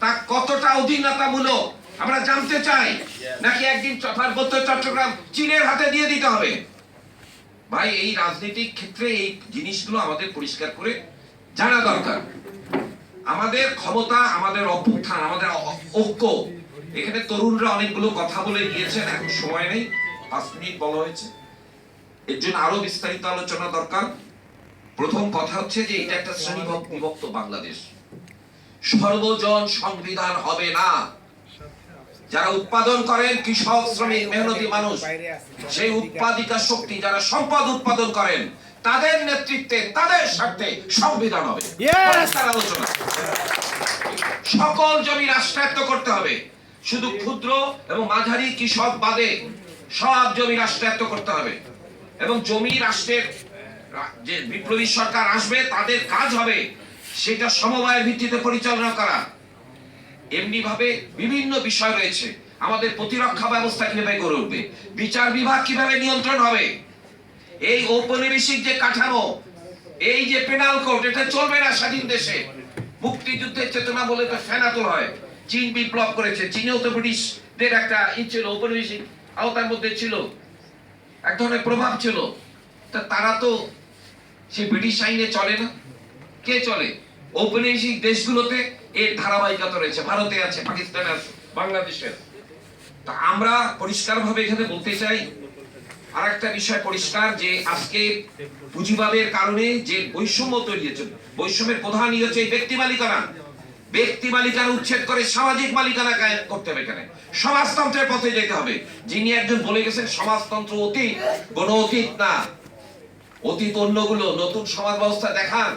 তা কতটা অধীনতামূলক? আমরা জানতে চাই। নাকি একদিন পার্বত্য চট্টগ্রাম চীনের হাতে দিয়ে দিতে হবে? ভাই এই রাজনৈতিক ক্ষেত্রে এই জিনিসগুলো আমাদের পরিষ্কার করে জানা দরকার। আমাদের ক্ষমতা আমাদের অভ্যুত্থান আমাদের ঐক্য। এখানে তরুণরা অনেকগুলো কথা বলে গিয়েছেন এখন সময় নেই। পাঁচ মিনিট বলা হয়েছে। এর জন্য আরও বিস্তারিত আলোচনা দরকার। প্রথম কথা হচ্ছে যে এটা একটা শ্রেণীভক্ত বিভক্ত বাংলাদেশ। সর্বজন সংবিধান হবে না। যারা উৎপাদন করেন কৃষক শ্রমিক মেহনতি মানুষ সেই উৎপাদিকা শক্তি যারা সম্পদ উৎপাদন করেন তাদের নেতৃত্বে তাদের স্বার্থে সংবিধান হবে। আলোচনা। সকল জমি রাষ্ট্রায়ত্ত করতে হবে। শুধু ক্ষুদ্র এবং মাঝারি কৃষক বাদে সব জমি রাষ্ট্রায়ত্ত করতে হবে। এবং জমি রাষ্ট্রের যে বিপ্লবী সরকার আসবে তাদের কাজ হবে। সেটা সমবায়ের ভিত্তিতে পরিচালনা করা। এমনি ভাবে বিভিন্ন বিষয় রয়েছে। আমাদের প্রতিরক্ষা ব্যবস্থা কীভাবে গড়ে উঠবে? বিচার বিভাগ কীভাবে নিয়ন্ত্রণ হবে? এই ঔপনিবেশিক যে কাঠামো, এই যে পেনাল কোড এটা চলবে না স্বাধীন দেশে। মুক্তিযুদ্ধের চেতনা বলে তো ফেনাতুল হয়। চীন বিপ্লব করেছে। চীনেও তো ব্রিটিশদের একটা ই ছিল, ঔপনিবেশিক আওতার মধ্যে ছিল। এক ধরনের প্রভাব ছিল। তা তারা তো সে ব্রিটিশ আইনে চলে না। কে চলে? ঔপনিবেশিক দেশগুলোতে এর ধারাবাহিকতা রয়েছে। ভারতে আছে, পাকিস্তানে আছে বাংলাদেশের তা আমরা পরিষ্কারভাবে এখানে বলতে চাই আর একটা বিষয় পরিষ্কার যে আজকে পুঁজিবাদের কারণে যে বৈষম্য তৈরি হয়েছে বৈষম্যের প্রধান ই হচ্ছে এই ব্যক্তি মালিকানা। ব্যক্তি মালিকানা উচ্ছেদ করে সামাজিক মালিকানা কায়েম করতে হবে এখানে। সমাজতন্ত্রের পথে যেতে হবে। যিনি একজন বলে গেছেন, সমাজতন্ত্র অতীত, কোন অতীত না। অতীত অন্যগুলো নতুন সমাজ ব্যবস্থা দেখান।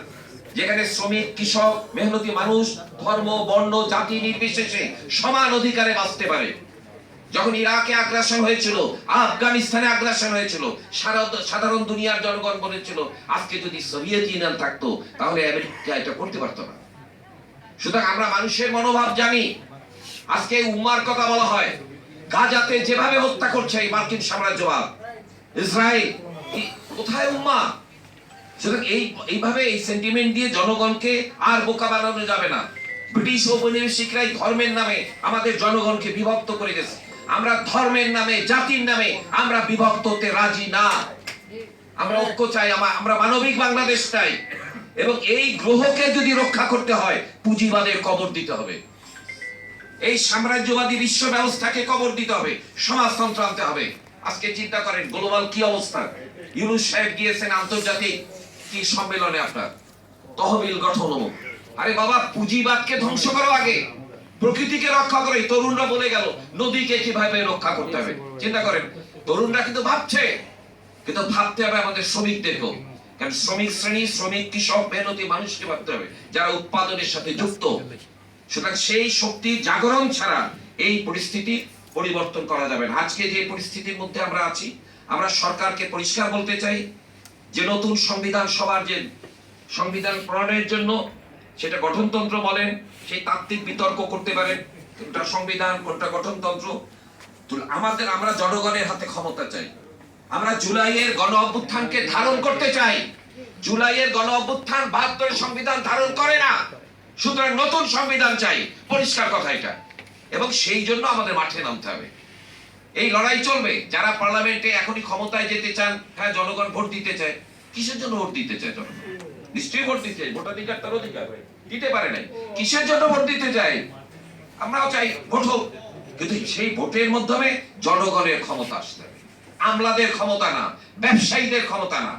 যেখানে শ্রমিক, কৃষক, মেহনতি মানুষ, ধর্ম, বর্ণ, জাতি নির্বিশেষে সমান অধিকারে বাঁচতে পারে। যখন ইরাকে আগ্রাসন হয়েছিল, আফগানিস্তানে আগ্রাসন হয়েছিল সাধারণ দুনিয়ার জনগণ বলেছিল, আজকে যদি সোভিয়েত ইউনিয়ন থাকতো, তাহলে আমেরিকা এটা করতে পারতো না। সুতরাং আমরা মানুষের মনোভাব জানি। আজকে উম্মার কথা বলা হয়। গাজাতে যেভাবে হত্যা করছে এই মার্কিন সাম্রাজ্যবাদ। ইসরায়েল কোথায় উম্মা? সুতরাং এই, এইভাবে এই সেন্টিমেন্ট দিয়ে জনগণকে আর বোকা বানানো যাবে না। ব্রিটিশ ঔপনিবেশিকরাই ধর্মের নামে আমাদের জনগণকে বিভক্ত করে গেছে আমরা ধর্মের নামে, জাতির নামে আমরা বিভক্ত হতে রাজি না। আমরা ঐক্য চাই আমরা মানবিক বাংলাদেশ চাই। এবং এই গ্রহকে যদি রক্ষা করতে হয়, পুঁজিবাদের কবর দিতে হবে। এই সাম্রাজ্যবাদী বিশ্ব ব্যবস্থাকে কবর দিতে হবে সমাজতন্ত্র আনতে হবে। আজকে চিন্তা করেন, গ্লোবাল কি অবস্থা? ইউনুস সাহেব গিয়েছেন আন্তর্জাতিক কি সম্মেলনে আপনার? তহবিল গঠন অমুক। আরে বাবা, পুঁজিবাদকে ধ্বংস করো আগে। প্রকৃতিকে রক্ষা করে তরুণরা বলে গেল, নদীকে কীভাবে রক্ষা করতে হবে? চিন্তা করেন, তরুণরা কিন্তু ভাবছে, কিন্তু ভাবতে হবে আমাদের শ্রমিকদেরকেও। কারণ শ্রমিক শ্রেণি, শ্রমিক কৃষক মেহনতি মানুষকে ভাবতে হবে, যারা উৎপাদনের সাথে যুক্ত। সুতরাং সেই শক্তির জাগরণ ছাড়া এই পরিস্থিতি পরিবর্তন করা যাবে না। আজকে যে পরিস্থিতির মধ্যে আমরা আছি, আমরা সরকারকে পরিষ্কার বলতে চাই যে নতুন সংবিধান সবার যে সংবিধান প্রণয়নের জন্য সেটা গঠনতন্ত্র বলেন, সেই তাত্ত্বিক বিতর্ক করতে পারেন কোনটা সংবিধান কোনটা গঠনতন্ত্র। আমাদের, আমরা জনগণের হাতে ক্ষমতা চাই। আমরা জুলাইয়ের গণ অভ্যুত্থানকে ধারণ করতে চাই। জুলাইয়ের গণ অভ্যুত্থান বাহাত্তরের সংবিধান ধারণ করে না। সুতরাং নতুন সংবিধান চাই। পরিষ্কার কথা এটা। এবং সেই জন্য আমাদের মাঠে নামতে হবে। এই লড়াই চলবে। যারা পার্লামেন্টে এখনই ক্ষমতায় যেতে চান হ্যাঁ জনগণ ভোট দিতে চায়, কিসের জন্য ভোট দিতে চায় জনগণ? নিশ্চয়ই ভোট দিতে চায়, ভোটাধিকার তার অধিকার দিতে পারে নাই। কিসের জন্য ভোট দিতে চাই আমরাও চাই, ভোট হোক। কিন্তু সেই ভোটের মাধ্যমে জনগণের ক্ষমতা আসতে হবে। আমলাদের ক্ষমতা না, ব্যবসায়ীদের ক্ষমতা না,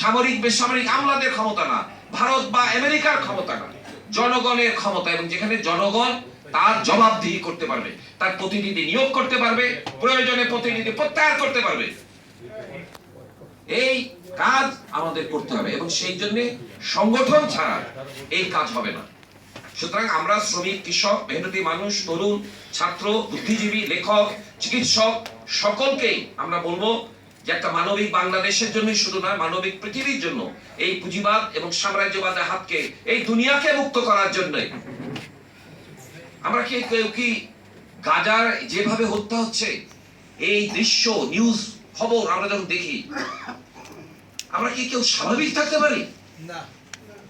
সামরিক, বেসামরিক আমলাদের ক্ষমতা না, ভারত বা আমেরিকার ক্ষমতা না, জনগণের ক্ষমতা এবং যেখানে জনগণ তার জবাবদিহি করতে পারবে। তার প্রতিনিধি নিয়োগ করতে পারবে, প্রয়োজনে প্রতিনিধি প্রত্যাহার করতে পারবে। এই কাজ আমাদের করতে হবে এবং সেই জন্য সংগঠন ছাড়া এই কাজ হবে না। সুতরাং আমরা শ্রমিক, কৃষক, মেহনতি মানুষ, তরুণ, ছাত্র, বুদ্ধিজীবী, লেখক, চিকিৎসক সকলকেই আমরা বলব যে একটা মানবিক বাংলাদেশের জন্য শুধু নয় মানবিক পৃথিবীর জন্য এই পুঁজিবাদ এবং সাম্রাজ্যবাদের হাতকে এই দুনিয়াকে মুক্ত করার জন্য আমরা কি কেউ কি গাজার যেভাবে হত্যা হচ্ছে এই দৃশ্য নিউজ খবর আমরা যখন দেখি আমরা কি কেউ স্বাভাবিক থাকতে পারি? না।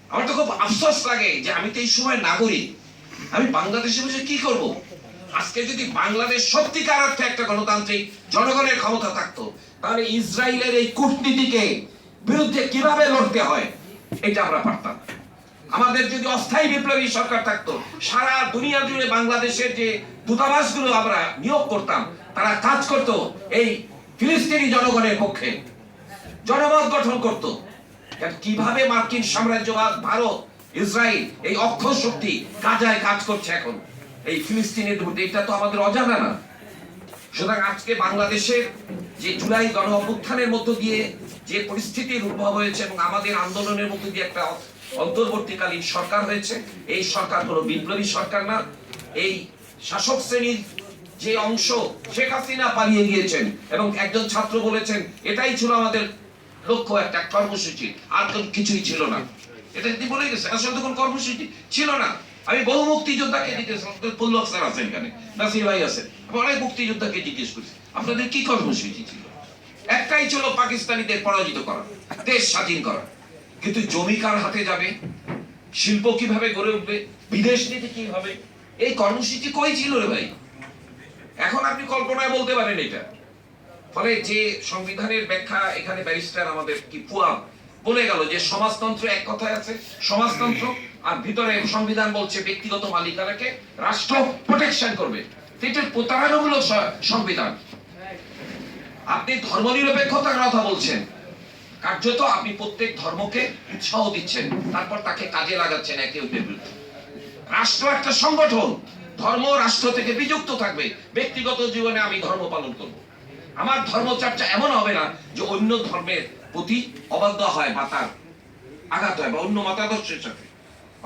আমার তো খুব আফসোস লাগে যে আমি তো এই সময় নাগরিক। আমি বাংলাদেশে বসে কি করব? আজকে যদি বাংলাদেশ সত্যিকার অর্থে একটা গণতান্ত্রিক জনগণের ক্ষমতা থাকতো তাহলে ইসরায়েলের এই কূটনীতিকে বিরুদ্ধে কীভাবে লড়তে হয় এটা আমরা পারতাম আমাদের যদি অস্থায়ী বিপ্লবী সরকার থাকতো, সারা দুনিয়া জুড়ে বাংলাদেশের যে দূতাবাসগুলো আমরা নিয়োগ করতাম, তারা কাজ করত এই ফিলিস্তিনি জনগণের পক্ষে। জনমত গঠন করত। কীভাবে মার্কিন সাম্রাজ্যবাদ, ভারত, ইসরায়েল এই অক্ষর শক্তি কাজায় কাজ করছে এখন? এই ফিলিস্তিনের মধ্যে এটা তো আমাদের অজানা না। সুতরাং আজকে বাংলাদেশের যে জুলাই গণ অভ্যুত্থানের মধ্য দিয়ে যে পরিস্থিতির উদ্ভব হয়েছে এবং আমাদের আন্দোলনের মধ্য দিয়ে একটা অন্তর্বর্তীকালীন সরকার হয়েছে। এই সরকার কোনো বিপ্লবী সরকার না। এই শাসক শ্রেণির যে অংশ, শেখ হাসিনা পালিয়ে গিয়েছেন এবং একজন ছাত্র বলেছেন, এটাই ছিল আমাদের লক্ষ্য একটা কর্মসূচি। আর কোনো কিছুই ছিল না। এটা যদি বলে গেছে? আসলে তো কোনো কর্মসূচি ছিল না। আমি বহু মুক্তিযোদ্ধাকে জিজ্ঞেস পুল্লক স্যার আছেন এখানে? নাসির ভাই আছেন আমি অনেক মুক্তিযোদ্ধাকে জিজ্ঞেস করছি আপনাদের কি কর্মসূচি ছিল? একটাই ছিল পাকিস্তানিদের পরাজিত করা, দেশ স্বাধীন করা। কিন্তু জমি কার হাতে যাবে? শিল্প কীভাবে গড়ে উঠবে? বিদেশ নীতি কি হবে এই কর্মসূচি কই ছিল রে ভাই? এখন আপনি কল্পনায় বলতে পারেন এটা। ফলে যে সংবিধানের ব্যাখ্যা, এখানে ব্যারিস্টার আমাদের কি ফুয়া বলে গেল যে সমাজতন্ত্র এক কথায় আছে, সমাজতন্ত্র, আর ভিতরে সংবিধান বলছে ব্যক্তিগত মালিকানাকে রাষ্ট্র প্রোটেকশন করবে। এটা প্রতারণামূলক সংবিধান। আপনি ধর্মনিরপেক্ষতার কথা বলছেন। কার্যত আপনি প্রত্যেক ধর্মকে উৎসাহ দিচ্ছেন, তারপর তাকে কাজে লাগাচ্ছেন একে অপরের বিরুদ্ধে। রাষ্ট্র একটা সংগঠন, ধর্ম রাষ্ট্র থেকে বিযুক্ত থাকবে। ব্যক্তিগত জীবনে আমি ধর্ম পালন করব। আমার ধর্মচর্চা এমন হবে না যে অন্য ধর্মের প্রতি অবাধ্য হয় বা তার আঘাত হয়, বা অন্য মতাদর্শের সাথে।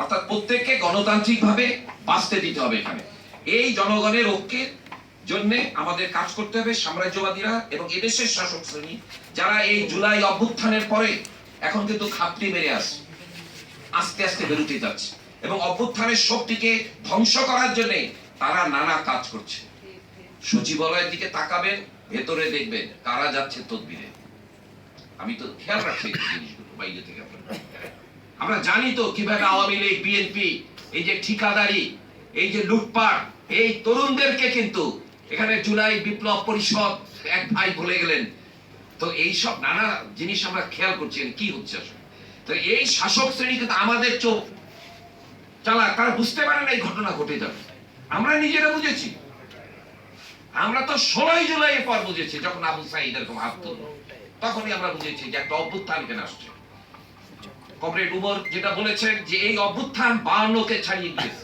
অর্থাৎ প্রত্যেককে গণতান্ত্রিক ভাবে বাঁচতে দিতে হবে এখানে। এই জনগণের ঐক্যের জন্য আমাদের কাজ করতে হবে সাম্রাজ্যবাদীরা এবং এদেশের শাসক শ্রেণি যারা এই জুলাই অভ্যুত্থানের পরে এখন কিন্তু খাপটি মেরে আসছে আস্তে আস্তে বেরোতে যাচ্ছে। এবং অভ্যুত্থানের শক্তিকে ধ্বংস করার জন্য তারা নানা কাজ করছে। সচিবালয়ের দিকে তাকাবেন, ভেতরে দেখবেন কারা যাচ্ছে তদবিরে। আমি তো খেয়াল রাখছি জিনিসগুলো বাইরে থেকে। আমরা জানি তো কীভাবে আওয়ামী লীগ, বিএনপি, এই যে ঠিকাদারি, এই যে লুটপাট, এই তরুণদেরকে কিন্তু এখানে জুলাই বিপ্লব পরিষদ এক ভাই বলে গেলেন। তো এই সব নানা জিনিস আমরা খেয়াল করছি কি হচ্ছে আসলে? তো এই শাসক শ্রেণি কিন্তু আমাদের চোখ চালা, তারা বুঝতে পারে না এই ঘটনা ঘটে যাবে। আমরা নিজেরা বুঝেছি। আমরা তো ষোলোই জুলাই পর বুঝেছি, যখন আবু সাইদ এরকম হাত তখনই আমরা বুঝেছি যে একটা অভ্যুত্থান কেন আসছে। কমরেড উমর যেটা বলেছেন যে এই অভ্যুত্থান বাউন্নকে ছাড়িয়ে গিয়েছে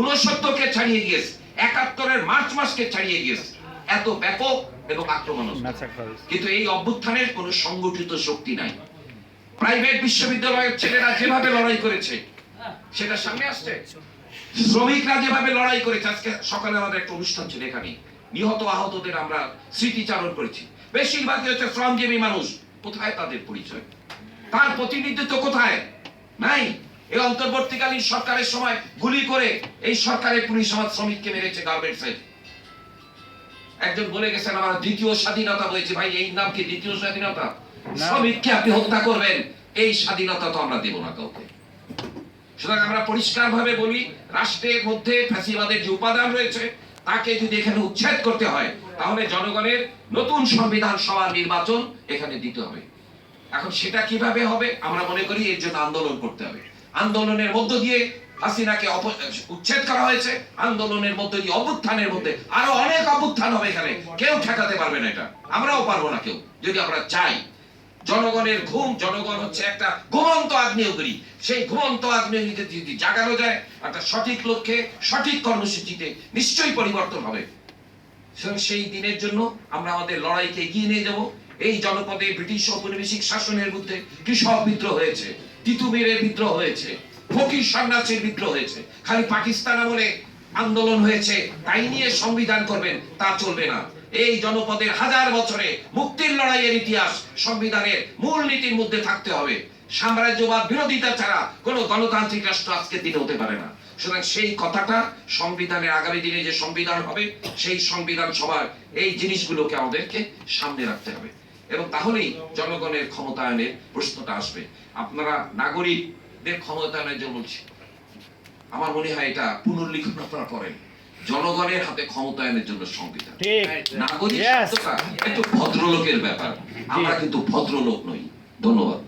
উনসত্তরকে ছাড়িয়ে গিয়েছে। একাত্তরের মার্চ মাসকে ছাড়িয়ে গিয়েছে। এত ব্যাপক এবং আক্রমণাত্মক। কিন্তু এই অভ্যুত্থানের কোনো সংগঠিত শক্তি নাই। প্রাইভেট বিশ্ববিদ্যালয়ের ছেলেরা যেভাবে লড়াই করেছে সেটা সামনে আসছে। শ্রমিকরা যেভাবে লড়াই করেছে আজকে সকালে আমাদের একটা অনুষ্ঠান ছিল এখানে। নিহত আহতদের আমরা স্মৃতিচারণ করেছি। বেশিরভাগই হচ্ছে শ্রমজীবী মানুষ। কোথায় তাদের পরিচয়? তার প্রতিনিধিত্ব কোথায়? নাই। এই অন্তর্বর্তীকালীন সরকারের সময় গুলি করে এই সরকারের পুলিশ সমাজ শ্রমিককে মেরেছে গার্মেন্টসের একজন বলে গেছেন আমার দ্বিতীয় স্বাধীনতা বলেছে ভাই এই নাম কি দ্বিতীয় স্বাধীনতা? শ্রমিককে আপনি হত্যা করবেন এই স্বাধীনতা তো আমরা দেব না কাউকে। সুতরাং আমরা পরিষ্কার ভাবে বলি রাষ্ট্রের মধ্যে ফ্যাসিবাদের যে উপাদান রয়েছে তাকে যদি এখানে উচ্ছেদ করতে হয় তাহলে জনগণের নতুন সংবিধান সভা নির্বাচন এখানে দিতে হবে। এখন সেটা কীভাবে হবে আমরা মনে করি এর জন্য আন্দোলন করতে হবে। আন্দোলনের মধ্য দিয়ে হাসিনাকে উচ্ছেদ করা হয়েছে। আন্দোলনের মধ্য দিয়ে অভ্যুত্থানের মধ্যে আরও অনেক অভ্যুত্থান হবে এখানে। কেউ ঠেকাতে পারবে না এটা। আমরাও পারব না কেউ। যদি আমরা চাই, জনগণের ঘুম, জনগণ হচ্ছে একটা ঘুমন্ত আগ্নেয়গিরি। সেই ঘুমন্ত আগ্নেয়গিরিতে যদি জাগানো যায়, একটা সঠিক লক্ষ্যে সঠিক কর্মসূচিতে নিশ্চয়ই পরিবর্তন হবে। সেই দিনের জন্য আমরা আমাদের লড়াইকে এগিয়ে নিয়ে যাব। এই জনপদে ব্রিটিশ ঔপনিবেশিক শাসনের বিরুদ্ধে কৃষক বিদ্রোহ হয়েছে। তিতুমিরের বিদ্রোহ হয়েছে, ফকির সন্ন্যাসীর বিদ্রোহ হয়েছে। খালি পাকিস্তান আমলে আন্দোলন হয়েছে, তাই নিয়ে সংবিধান করবেন, তা চলবে না। এই জনপদের হাজার বছরে মুক্তির লড়াইয়ের ইতিহাস সংবিধানের মূল নীতির মধ্যে থাকতে হবে। সাম্রাজ্যবাদ বিরোধিতা ছাড়া কোনো গণতান্ত্রিক রাষ্ট্র আজকের দিনে হতে পারে না। সুতরাং সেই কথাটা সংবিধানের আগামী দিনে যে সংবিধান হবে, সেই সংবিধান সভার এই জিনিসগুলোকে আমাদেরকে সামনে রাখতে হবে। এবং তাহলেই জনগণের ক্ষমতায়নের প্রশ্নটা আসবে। আপনারা নাগরিকদের ক্ষমতায়নের জন্য বলছি আমার মনে হয় এটা পুনর্লিখন আপনারা করেন। জনগণের হাতে ক্ষমতায়নের জন্য সংবিধান। নাগরিক একটু ভদ্রলোকের ব্যাপার। আমরা কিন্তু ভদ্রলোক নই। ধন্যবাদ।